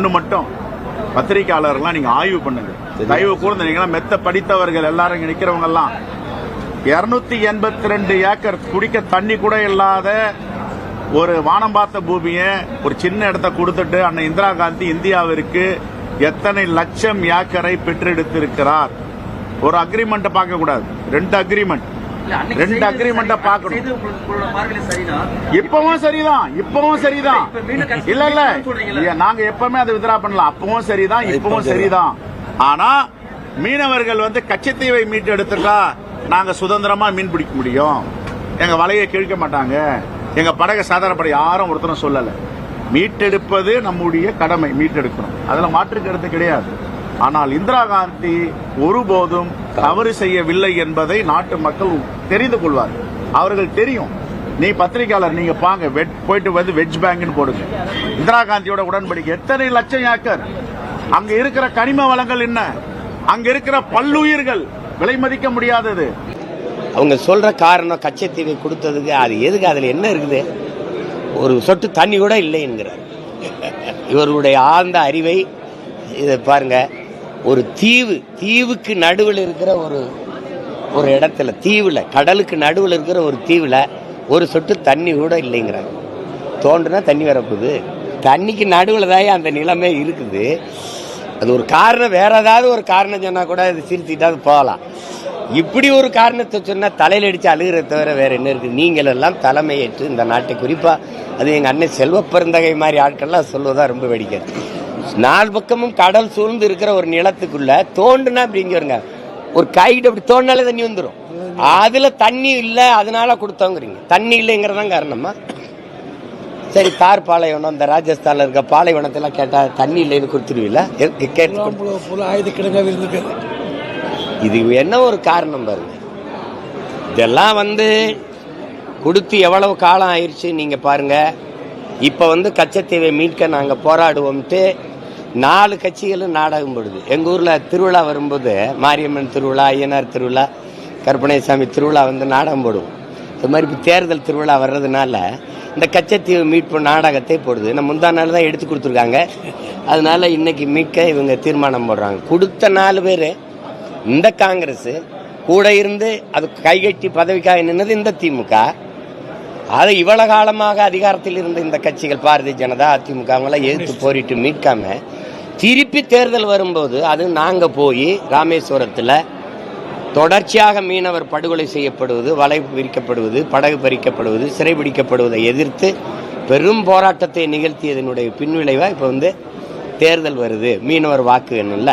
ஒண்ணு மட்டும். பத்திரிகையாளர்லாம் நீங்க ஆய்வு பண்ணுங்க. தயவு கூர்ந்து நீங்க மெத்த படித்தவர்கள் எல்லாரும் எல்லாம் இருநூத்தி எண்பத்தி ரெண்டு ஏக்கர் குடிக்க தண்ணி கூட இல்லாத ஒரு வானம் பார்த்த பூமியை ஒரு சின்ன இடத்த கொடுத்துட்டு அண்ணன் இந்திரா காந்தி இந்தியாவிற்கு எத்தனை லட்சம் ஏக்கரை பெற்றெடுத்திருக்கிறார்? ஒரு அக்ரிமெண்ட் பார்க்க கூடாது ரெண்டு அக்ரிமெண்ட் ரெண்டு சரி. பார்க்கணும். இப்பவும் சரிதான் இப்பவும் சரிதான். இல்ல? இல்ல, நாங்க எப்பவுமே அதை வித்ரா பண்ணலாம். அப்பவும் சரிதான் இப்பவும் சரிதான். ஆனா மீனவர்கள் வந்து கச்சத்தீவை மீட்டு எடுத்துட்டா நாங்க சுதந்திரமா மீன் பிடிக்க முடியும். எங்க வலையை கிழிக்க மாட்டாங்க. எங்க படகை சாதாரணப்பட யாரும் ஒருத்தரும் சொல்லல. மீட்டெடுப்பது நம்முடைய கடமை மீட்டெடுக்கணும். அதுல மாற்று கருத்து கிடையாது. ஆனால் இந்திரா காந்தி ஒருபோதும் தவறு செய்யவில்லை என்பதை நாட்டு மக்கள் தெரிந்து கொள்வார் அவர்கள் தெரியும். நீ பத்திரிகையாளர் நீங்க பாங்க வெட்- போயிட்டு வந்து வெஜ் பேங்க்னு போடுங்க. இந்திரா காந்தியோட உடன்படிக்கை. எத்தனை லட்சம் ஏக்கர்? அங்க இருக்கிற கனிம வளங்கள் என்ன? அங்க இருக்கிற பல்லுயிர்கள். விலை மதிக்க முடியாதது. அவங்க சொல்ற காரணம் கச்சத்தீவை கொடுத்ததுக்கு அது எதுக்கு? அதுல என்ன இருக்குது? ஒரு சொட்டு தண்ணி கூட இல்லை என்கிறார். இவர்களுடைய ஆழ்ந்த அறிவை இதை பாருங்க ஒரு தீவு தீவுக்கு நடுவில் இருக்கிற ஒரு ஒரு இடத்துல தீவில் கடலுக்கு நடுவில் இருக்கிற ஒரு தீவில் ஒரு சொட்டு தண்ணி கூட இல்லைங்கிறாங்க. தோன்றுனா தண்ணி வரப்போகுது. தண்ணிக்கு நடுவில் தான் அந்த நிலமே இருக்குது. அது ஒரு காரணம் வேற ஏதாவது ஒரு காரணம் சொன்னால் கூட அது சிரிச்சுட்டாவது போகலாம். இப்படி ஒரு காரணத்தை சொன்னால் தலையில் அடித்து அழுகிறத தவிர வேறு என்ன இருக்குது நீங்கள் எல்லாம் தலைமையேற்று இந்த நாட்டை குறிப்பாக அது எங்கள் அண்ணன் செல்வ பெருந்தகை மாதிரி ஆட்கள்லாம் சொல்வதா ரொம்ப வேடிக்கை. நாலு பக்கமும் கடல் சூழ்ந்து இருக்கிற ஒரு நிலத்துக்குள்ள தோண்டுனா அப்படிங்கிறங்க ஒரு கைட்டு அப்படி தோண்டினாலே தண்ணி வந்துடும் அதுல தண்ணி இல்லை அதனால கொடுத்தோங்கிறீங்க. தண்ணி இல்லைங்கிறதான் காரணமா. சரி தார் பாலைவனம் இந்த ராஜஸ்தான்ல இருக்க பாலைவனத்தெல்லாம் கேட்டா தண்ணி இல்லைன்னு எ- கேட்டு இது என்ன ஒரு காரணம் பாருங்க. இதெல்லாம் வந்து கொடுத்து எவ்வளவு காலம் ஆயிடுச்சு நீங்க பாருங்க. இப்போ வந்து கச்சத்தீவை மீட்க நாங்கள் போராடுவோம்ட்டு நாலு கட்சிகளும் நாடகம் போடுது. எங்கள் ஊரில் திருவிழா வரும்போது மாரியம்மன் திருவிழா ஐயனார் திருவிழா கருப்பணசாமி திருவிழா வந்து நாடகம் போடுவோம். இது மாதிரி இப்போ தேர்தல் திருவிழா வர்றதுனால இந்த கச்சத்தீவு மீட்பு நாடகத்தை போடுது. நம்ம முந்தா நாள் தான் எடுத்து கொடுத்துருக்காங்க. அதனால இன்னைக்கு மீட்க இவங்க தீர்மானம் போடுறாங்க. கொடுத்த நாலு பேர் இந்த காங்கிரஸ் கூட இருந்து அது கைகட்டி பதவிக்காக நின்னது இந்த திமுக. அதை இவ்வளவு காலமாக அதிகாரத்தில் இருந்த இந்த கட்சிகள் பாரதிய ஜனதா அதிமுக அவங்களாம் எதிர்த்து போரிட்டு மீட்காம திருப்பி தேர்தல் வரும்போது அது நாங்க போய் ராமேஸ்வரத்தில் தொடர்ச்சியாக மீனவர் படுகொலை செய்யப்படுவது வலை விரிக்கப்படுவது படகு பறிக்கப்படுவது சிறைபிடிக்கப்படுவதை எதிர்த்து பெரும் போராட்டத்தை நிகழ்த்தியதனுடைய பின்விளைவா இப்போ வந்து தேர்தல் வருது. மீனவர் வாக்கு வேணும்ல